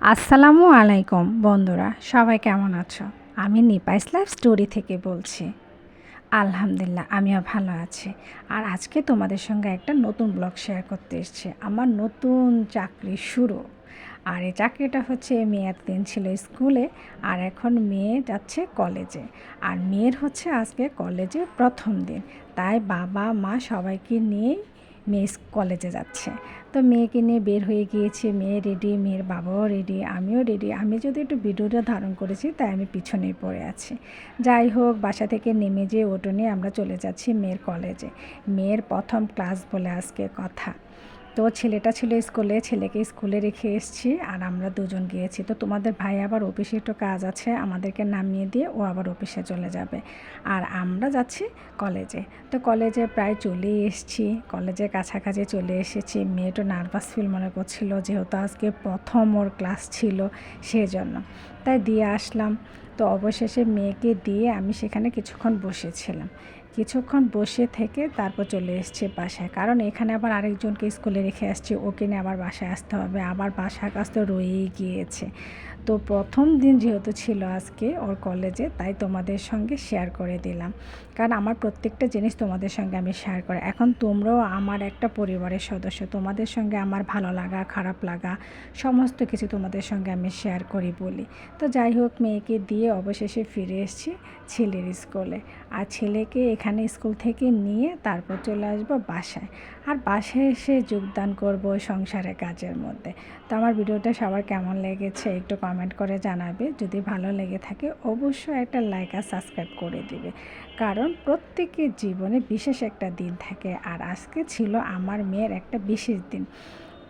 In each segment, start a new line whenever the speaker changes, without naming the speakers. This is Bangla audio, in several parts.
আসসালামু আলাইকুম, বন্ধুরা। সবাই কেমন আছো? আমি নিপাইস লাইফ স্টোরি থেকে বলছি। আলহামদুলিল্লাহ, আমিও ভালো আছি। আর আজকে তোমাদের সঙ্গে একটা নতুন ব্লগ শেয়ার করতে এসেছি। আমার নতুন চাকরি শুরু। আর এই চাকরিটা হচ্ছে মেয়ে এতদিন ছিল স্কুলে, আর এখন মেয়ে যাচ্ছে কলেজে। আর মেয়ের হচ্ছে আজকে কলেজে প্রথম দিন। তাই বাবা মা সবাইকে নিয়েই মেয়ে কলেজে যাচ্ছে। তো মেয়েকে নিয়ে বের হয়ে গিয়েছে, মেয়ে রেডি মেয়ের বাবাও রেডি আমিও রেডি আমি যদি একটু ভিডিওটা ধারণ করেছি, তাই আমি পিছনে পড়ে আছি। যাই হোক, বাসা থেকে নেমে যেয়ে ওটো নিয়ে আমরা চলে যাচ্ছি মেয়ের কলেজে। মেয়ের প্রথম ক্লাস বলে আজকে কথা। তো ছেলেটা ছিল স্কুলে, ছেলেকে স্কুলে রেখে এসেছি আর আমরা দুজন গিয়েছি। তো তোমাদের ভাই আবার অফিসে একটু কাজ আছে, আমাদেরকে নামিয়ে দিয়ে ও আবার অফিসে চলে যাবে। আর আমরা যাচ্ছি কলেজে। তো কলেজে প্রায় চলে এসেছি কলেজে কাছাকাছি চলে এসেছি। মেয়েটা নার্ভাস ফিল মনে করছিল, যেহেতু আজকে প্রথম ওর ক্লাস ছিল সেজন্য। তাই দিয়ে আসলাম। তো অবশেষে মেয়েকে দিয়ে আমি সেখানে কিছুক্ষণ বসেছিলাম। কিছুক্ষণ বসে থেকে তারপর চলে এসছে বাসায়। কারণ এখানে আবার আরেকজনকে স্কুলে রেখে আসছি, ওকে নিয়ে আবার বাসায় আসতে হবে। আবার বাসার কাজ তো রয়েই গিয়েছে। তো প্রথম দিন যেহেতু ছিল আজকে ওর কলেজে, তাই তোমাদের সঙ্গে শেয়ার করে দিলাম। কারণ আমার প্রত্যেকটা জিনিস তোমাদের সঙ্গে আমি শেয়ার করি। এখন তোমরাও আমার একটা পরিবারের সদস্য, তোমাদের সঙ্গে আমার ভালো লাগা, খারাপ লাগা, সমস্ত কিছু তোমাদের সঙ্গে আমি শেয়ার করি বলি। তো যাই হোক, মেয়েকে দিয়ে অবশেষে ফিরে এসেছি ছেলের স্কুলে। আর ছেলেকে এখানে স্কুল থেকে নিয়ে তারপর চলে আসব বাসায়। আর বাসায় এসে যোগদান করব সংসারের কাজের মধ্যে। তো আমার ভিডিওটা সবার কেমন লেগেছে একটু কমেন্ট করে জানাবে। যদি ভালো লেগে থাকে অবশ্যই একটা লাইক আর সাবস্ক্রাইব করে দিবে। কারণ প্রত্যেকের জীবনে বিশেষ একটা দিন থাকে। আর আজকে ছিল আমার মেয়ের একটা বিশেষ দিন।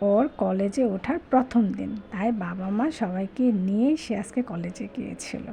ওর কলেজে ওঠার প্রথম দিন। তাই বাবা মা সবাইকে নিয়েই সে আজকে কলেজে গিয়েছিল।